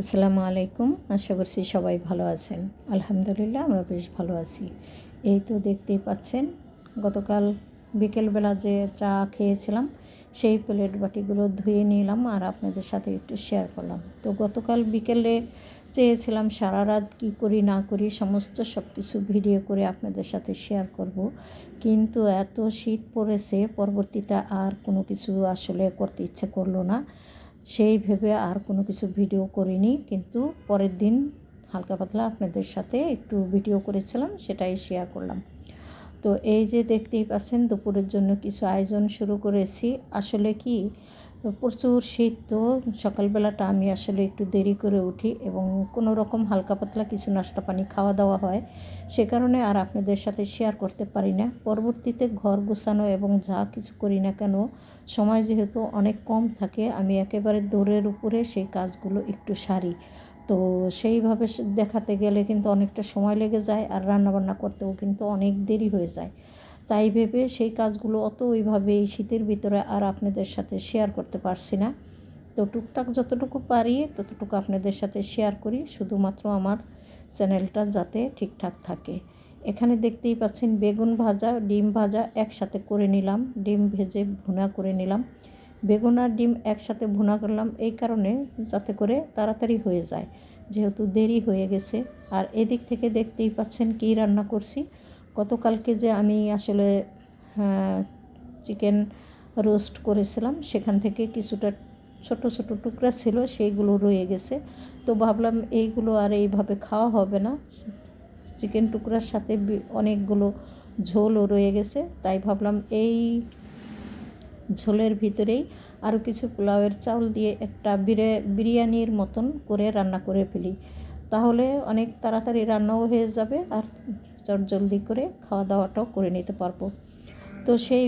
আসসালামু আলাইকুম। আশা করছি সবাই ভালো আছেন। আলহামদুলিল্লাহ আমরা বেশ ভালো আছি। এই তো দেখতেই পাচ্ছেন, গতকাল বিকেলবেলা যে চা খেয়েছিলাম, সেই প্লেট বাটিগুলো ধুয়ে নিলাম আর আপনাদের সাথে একটু শেয়ার করলাম। তো গতকাল বিকেলে চেয়েছিলাম সারা রাত কী করি, না করি, সমস্ত সব কিছু ভিডিও করে আপনাদের সাথে শেয়ার করব। কিন্তু এত শীত পড়েছে, পরবর্তীতে আর কোনো কিছু আসলে করতে ইচ্ছে করল না। সেই ভেবে আর কোনো কিছু ভিডিও করিনি, কিন্তু পরের দিন হালকা পাতলা আপনাদের সাথে একটু ভিডিও করেছিলাম, সেটাই শেয়ার করলাম। তো এই যে দেখতেই পাচ্ছেন, দুপুরের জন্য কিছু আয়োজন শুরু করেছি। আসলে কি প্রচুর শীত তো, সকালবেলাটা আমি আসলে একটু দেরি করে উঠি এবং কোনো রকম হালকা পাতলা কিছু নাস্তা পানি খাওয়া দাওয়া হয় সে কারণে আর আপনাদের সাথে শেয়ার করতে পারি না। পরবর্তীতে ঘর গোছানো এবং যা কিছু করি না কেন, সময় যেহেতু অনেক কম থাকে, আমি একেবারে দৌড়ের উপরে সেই কাজগুলো একটু সারি। তো সেইভাবে দেখাতে গেলে কিন্তু অনেকটা সময় লেগে যায় আর রান্নাবান্না করতেও কিন্তু অনেক দেরি হয়ে যায়। তাই ভেবে সেই কাজগুলো অত ওইভাবে এই শীতের ভিতরে আর আপনাদের সাথে শেয়ার করতে পারছি না। তো টুকটাক যতটুকু পারি, ততটুকু আপনাদের সাথে শেয়ার করি, শুধুমাত্র আমার চ্যানেলটা যাতে ঠিকঠাক থাকে। এখানে দেখতেই পাচ্ছেন বেগুন ভাজা, ডিম ভাজা একসাথে করে নিলাম, ডিম ভেজে ভুনা করে নিলাম। বেগুন আর ডিম একসাথে ভুনা করলাম এই কারণে যাতে করে তাড়াতাড়ি হয়ে যায়, যেহেতু দেরি হয়ে গেছে। আর এদিক থেকে দেখতেই পাচ্ছেন কী রান্না করছি। গতকালকে যে আমি আসলে চিকেন রোস্ট করেছিলাম, সেখান থেকে কিছুটা ছোট ছোট টুকরা ছিল, সেইগুলো রয়ে গেছে। তো ভাবলাম এইগুলো আর এইভাবে খাওয়া হবে না। চিকেন টুকরার সাথে অনেকগুলো ঝোলও রয়ে গেছে। তাই ভাবলাম এই ঝোলের ভিতরেই আরও কিছু পোলাওয়ের চাউল দিয়ে একটা বিরিয়ানির মতন করে রান্না করে ফেলি। তাহলে অনেক তাড়াতাড়ি রান্নাও হয়ে যাবে আর জলদি করে খাওয়া দাওয়াটাও করে নিতে পারব। তো সেই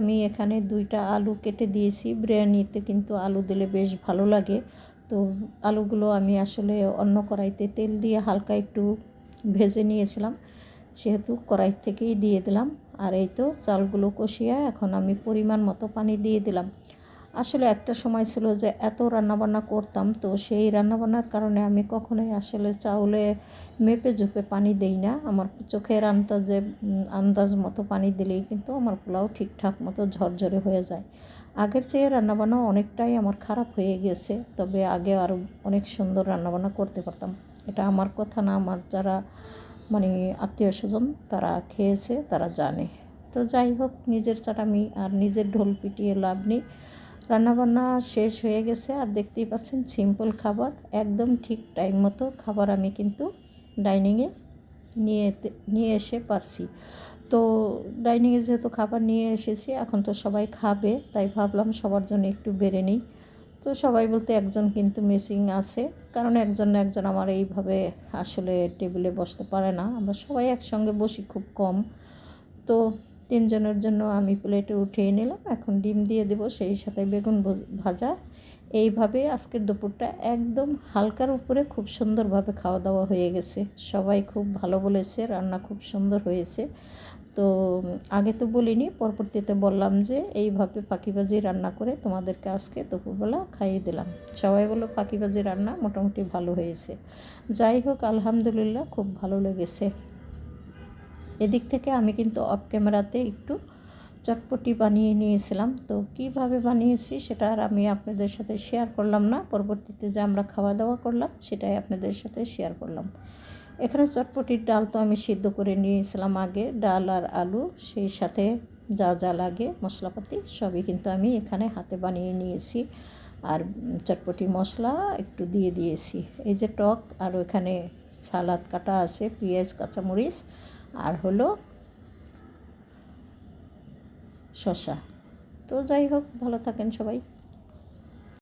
আমি এখানে দুইটা আলু কেটে দিয়েছি। বিরিয়ানিতে কিন্তু আলু দিলে বেশ ভালো লাগে। তো আলুগুলো আমি আসলে অন্য কড়াইতে তেল দিয়ে হালকা একটু ভেজে নিয়েছিলাম। সেহেতু কড়াই থেকেই দিয়ে দিলাম। আর এই তো চালগুলো কষিয়ে এখন আমি পরিমাণ মতো পানি দিয়ে দিলাম। আসলে একটা সময় ছিল যে এত রান্নাবান্না করতাম, তো সেই রান্নাবান্নার কারণে আমি কখনোই আসলে চাউলে মেপে ঝুপে পানি দেই না। আমার চোখের আন্দাজে, আন্দাজ মতো পানি দিলেই কিন্তু আমার পোলাও ঠিকঠাক মতো ঝরঝরে হয়ে যায়। আগের চেয়ে রান্নাবান্না অনেকটাই আমার খারাপ হয়ে গেছে, তবে আগে আরও অনেক সুন্দর রান্নাবান্না করতে পারতাম। এটা আমার কথা না, আমার যারা মানে আত্মীয় স্বজন তারা খেয়েছে, তারা জানে। তো যাই হোক, নিজের চাটামি আর নিজের ঢোল পিটিয়ে লাভ নেই। রান্নাবান্না শেষ হয়ে গেছে আর দেখতেই পাচ্ছেন সিম্পল খাবার, একদম ঠিক টাইম মতো খাবার আমি কিন্তু ডাইনিংয়ে নিয়ে নিয়ে এসে পারছি। তো ডাইনিংয়ে যেহেতু খাবার নিয়ে এসেছি, এখন তো সবাই খাবে, তাই ভাবলাম সবার জন্য একটু বেড়ে নিই। তো সবাই বলতে একজন কিন্তু মিসিং আছে, কারণ একজন না একজন আমার এইভাবে আসলে টেবিলে বসতে পারে না। আমরা সবাই একসঙ্গে বসি খুব কম। তো তিনজনের জন্য আমি প্লেটে উঠিয়ে নিলাম। এখন ডিম দিয়ে দেবো, সেই সাথে বেগুন ভাজা এইভাবে আজকের দুপুরটা একদম হালকার উপরে খুব সুন্দরভাবে খাওয়া দাওয়া হয়ে গেছে। সবাই খুব ভালো বলেছে, রান্না খুব সুন্দর হয়েছে। তো আগে তো বলিনি, পরবর্তীতে বললাম যে এইভাবে পাখিবাজি রান্না করে তোমাদেরকে আজকে দুপুরবেলা খাইয়ে দিলাম। সবাই বলল পাখিবাজি রান্না মোটামুটি ভালো হয়েছে। যাই হোক, আলহামদুলিল্লাহ খুব ভালো লেগেছে। এদিক থেকে আমি কিন্তু অফ ক্যামেরাতে একটু চটপটি বানিয়ে নিয়েছিলাম। তো কীভাবে বানিয়েছি সেটা আর আমি আপনাদের সাথে শেয়ার করলাম না। পরবর্তীতে যে আমরা খাওয়া দাওয়া করলাম, সেটাই আপনাদের সাথে শেয়ার করলাম। এখানে চটপটির ডাল তো আমি সিদ্ধ করে নিয়েছিলাম আগে। ডাল আর আলু, সেই সাথে যা যা লাগে, মশলাপাতি, সবই কিন্তু আমি এখানে হাতে বানিয়ে নিয়েছি। আর চটপটি মশলা একটু দিয়ে দিয়েছি। এই যে টক, আর ওখানে সালাদ কাটা আছে, পেঁয়াজ, কাঁচামরিচ আর হলো শশা তো যাই হোক ভালো থাকেন সবাই।